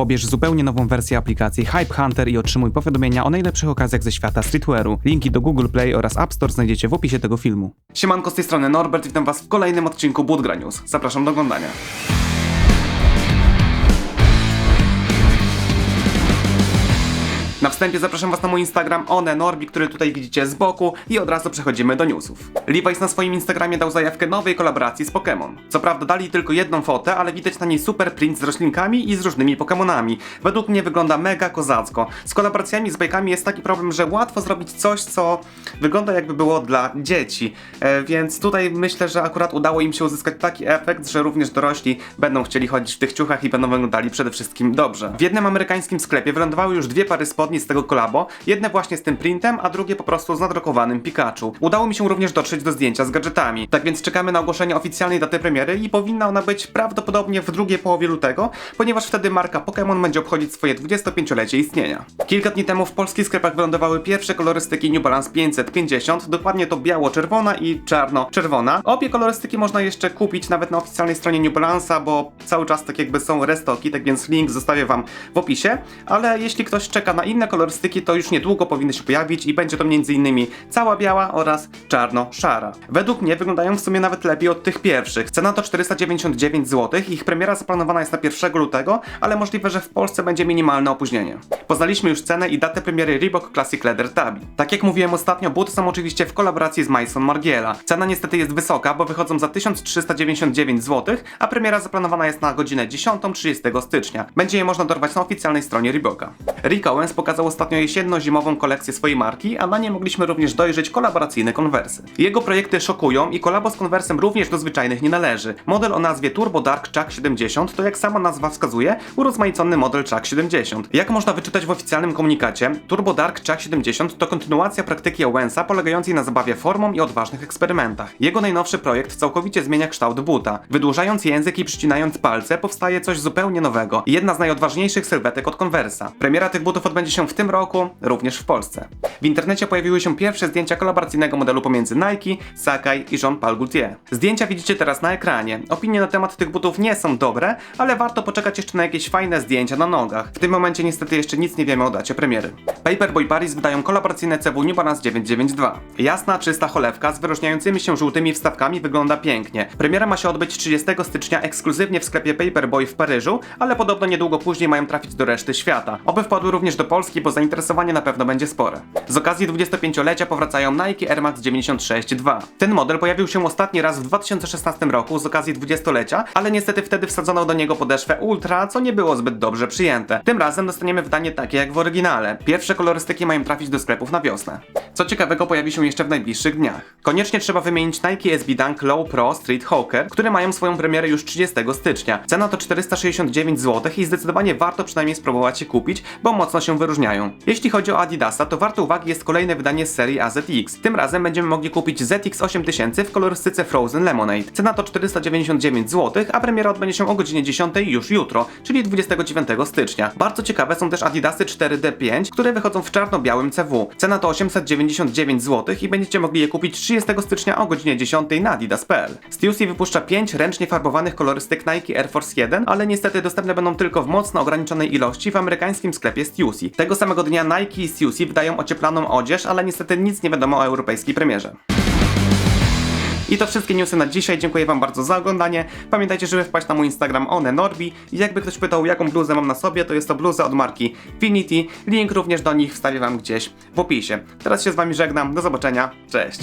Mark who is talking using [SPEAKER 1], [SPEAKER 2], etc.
[SPEAKER 1] Pobierz zupełnie nową wersję aplikacji Hype Hunter i otrzymuj powiadomienia o najlepszych okazjach ze świata streetwearu. Linki do Google Play oraz App Store znajdziecie w opisie tego filmu. Siemanko, z tej strony Norbert, witam was w kolejnym odcinku Budgra News. Zapraszam do oglądania. Na wstępie zapraszam was na mój Instagram onenorbi, który tutaj widzicie z boku i od razu przechodzimy do newsów. Levi's na swoim Instagramie dał zajawkę nowej kolaboracji z Pokémon. Co prawda dali tylko jedną fotę, ale widać na niej super print z roślinkami i z różnymi Pokémonami. Według mnie wygląda mega kozacko. Z kolaboracjami z bajkami jest taki problem, że łatwo zrobić coś, co wygląda jakby było dla dzieci. E, więc tutaj myślę, że akurat udało im się uzyskać taki efekt, że również dorośli będą chcieli chodzić w tych ciuchach i będą wyglądali przede wszystkim dobrze. W jednym amerykańskim sklepie wylądowały już dwie pary z tego kolabo, jedne właśnie z tym printem, a drugie po prostu z nadrukowanym Pikachu. Udało mi się również dotrzeć do zdjęcia z gadżetami. Tak więc czekamy na ogłoszenie oficjalnej daty premiery i powinna ona być prawdopodobnie w drugiej połowie lutego, ponieważ wtedy marka Pokémon będzie obchodzić swoje 25-lecie istnienia. Kilka dni temu w polskich sklepach wylądowały pierwsze kolorystyki New Balance 550, dokładnie to biało-czerwona i czarno-czerwona. Obie kolorystyki można jeszcze kupić nawet na oficjalnej stronie New Balance'a, bo cały czas tak jakby są restoki, tak więc link zostawię wam w opisie, ale jeśli ktoś czeka na inne kolorystyki, to już niedługo powinny się pojawić i będzie to m.in. cała biała oraz czarno-szara. Według mnie wyglądają w sumie nawet lepiej od tych pierwszych. Cena to 499 zł, ich premiera zaplanowana jest na 1 lutego, ale możliwe, że w Polsce będzie minimalne opóźnienie. Poznaliśmy już cenę i datę premiery Reebok Classic Leather Tabby. Tak jak mówiłem ostatnio, buty są oczywiście w kolaboracji z Maison Margiela. Cena niestety jest wysoka, bo wychodzą za 1399 zł, a premiera zaplanowana jest na godzinę 10.30 stycznia. Będzie je można dorwać na oficjalnej stronie Reeboka. Rick Owens pokazał ostatnio jesienno-zimową kolekcję swojej marki, a na nie mogliśmy również dojrzeć kolaboracyjne konwersy. Jego projekty szokują i kolabo z konwersem również do zwyczajnych nie należy. Model o nazwie Turbo Dark Chuck 70 to jak sama nazwa wskazuje, urozmaicony model Chuck 70. Jak można wyczytać w oficjalnym komunikacie, Turbo Dark Chuck 70 to kontynuacja praktyki Owensa polegającej na zabawie formą i odważnych eksperymentach. Jego najnowszy projekt całkowicie zmienia kształt buta. Wydłużając język i przycinając palce powstaje coś zupełnie nowego. Jedna z najodważniejszych sylwetek od Conversa. Premiera tych butów odbędzie się w tym roku, również w Polsce. W internecie pojawiły się pierwsze zdjęcia kolaboracyjnego modelu pomiędzy Nike, Sakai i Jean-Paul Gaultier. Zdjęcia widzicie teraz na ekranie. Opinie na temat tych butów nie są dobre, ale warto poczekać jeszcze na jakieś fajne zdjęcia na nogach. W tym momencie niestety jeszcze nic nie wiemy o dacie premiery. Paperboy Paris wydają kolaboracyjne New Balance 992. Jasna, czysta cholewka z wyróżniającymi się żółtymi wstawkami wygląda pięknie. Premiera ma się odbyć 30 stycznia ekskluzywnie w sklepie Paperboy w Paryżu, ale podobno niedługo później mają trafić do reszty świata. Oby wpadły również do Polski, bo zainteresowanie na pewno będzie spore. Z okazji 25-lecia powracają Nike Air Max 96 2. Ten model pojawił się ostatni raz w 2016 roku z okazji 20-lecia, ale niestety wtedy wsadzono do niego podeszwę Ultra, co nie było zbyt dobrze przyjęte. Tym razem dostaniemy wydanie takie jak w oryginale. Pierwsze kolorystyki mają trafić do sklepów na wiosnę. Co ciekawego pojawi się jeszcze w najbliższych dniach. Koniecznie trzeba wymienić Nike SB Dunk Low Pro Street Hawker, które mają swoją premierę już 30 stycznia. Cena to 469 zł i zdecydowanie warto przynajmniej spróbować je kupić, bo mocno się wyróżniają. Jeśli chodzi o Adidasa, to warte uwagi jest kolejne wydanie z serii AZX. Tym razem będziemy mogli kupić ZX 8000 w kolorystyce Frozen Lemonade. Cena to 499 zł, a premiera odbędzie się o godzinie 10 już jutro, czyli 29 stycznia. Bardzo ciekawe są też Adidasy 4D5, które wychodzą w czarno-białym CW. Cena to 899 zł i będziecie mogli je kupić 30 stycznia o godzinie 10 na adidas.pl. Stussy wypuszcza 5 ręcznie farbowanych kolorystyk Nike Air Force 1, ale niestety dostępne będą tylko w mocno ograniczonej ilości w amerykańskim sklepie Stussy. Tego samego dnia Nike i Stussy wydają ocieplaną odzież, ale niestety nic nie wiadomo o europejskiej premierze. I to wszystkie newsy na dzisiaj. Dziękuję Wam bardzo za oglądanie. Pamiętajcie, żeby wpaść na mój Instagram onenorbi. I jakby ktoś pytał, jaką bluzę mam na sobie, to jest to bluza od marki Finity. Link również do nich wstawię Wam gdzieś w opisie. Teraz się z Wami żegnam. Do zobaczenia. Cześć.